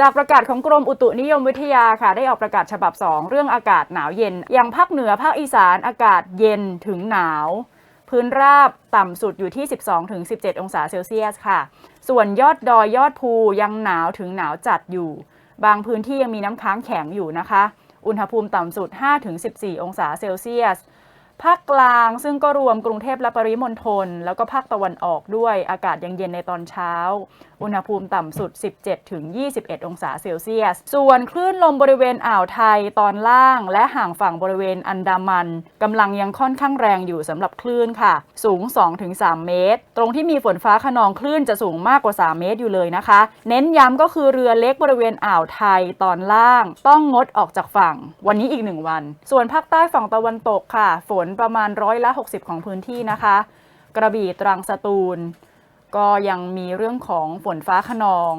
จากประกาศของกรมอุตุนิยมวิทยาค่ะ ได้ออกประกาศฉบับ 2 เรื่องอากาศหนาวเย็น อย่างภาคเหนือภาคอีสานอากาศเย็นถึงหนาว พื้นราบต่ำสุดอยู่ที่ 12-17 องศาเซลเซียสค่ะ ส่วนยอดดอยยอดภูยังหนาวถึงหนาวจัดอยู่ บางพื้นที่ยังมีน้ำค้างแข็งอยู่นะคะ อุณหภูมิต่ำสุด 5-14 องศาเซลเซียส ภาคกลางซึ่งก็รวมกรุงเทพและปริมณฑลแล้วก็ภาคตะวันออกด้วยอากาศยังเย็นในตอนเช้า อุณหภูมิต่ำสุด 17 ถึง 21 องศาเซลเซียส ส่วนคลื่นลมบริเวณอ่าวไทยตอนล่าง และห่างฝั่งบริเวณอันดามันกำลังยังค่อนข้างแรงอยู่สำหรับคลื่นค่ะ สูง 2-3 เมตร ตรงที่มีฝนฟ้าขนองคลื่นจะสูงมากกว่า 3 เมตรอยู่เลยนะคะ เน้นย้ำก็คือเรือเล็กบริเวณอ่าวไทยตอนล่าง ต้องงดออกจากฝั่ง วันนี้อีกหนึ่งวัน ส่วนภาคใต้ฝั่งตะวันตกค่ะ ฝนประมาณร้อยละ 60 ของพื้นที่นะคะ กระบี่ตรังสตูล ก็ยังมีเรื่องของฝนฟ้าขนอง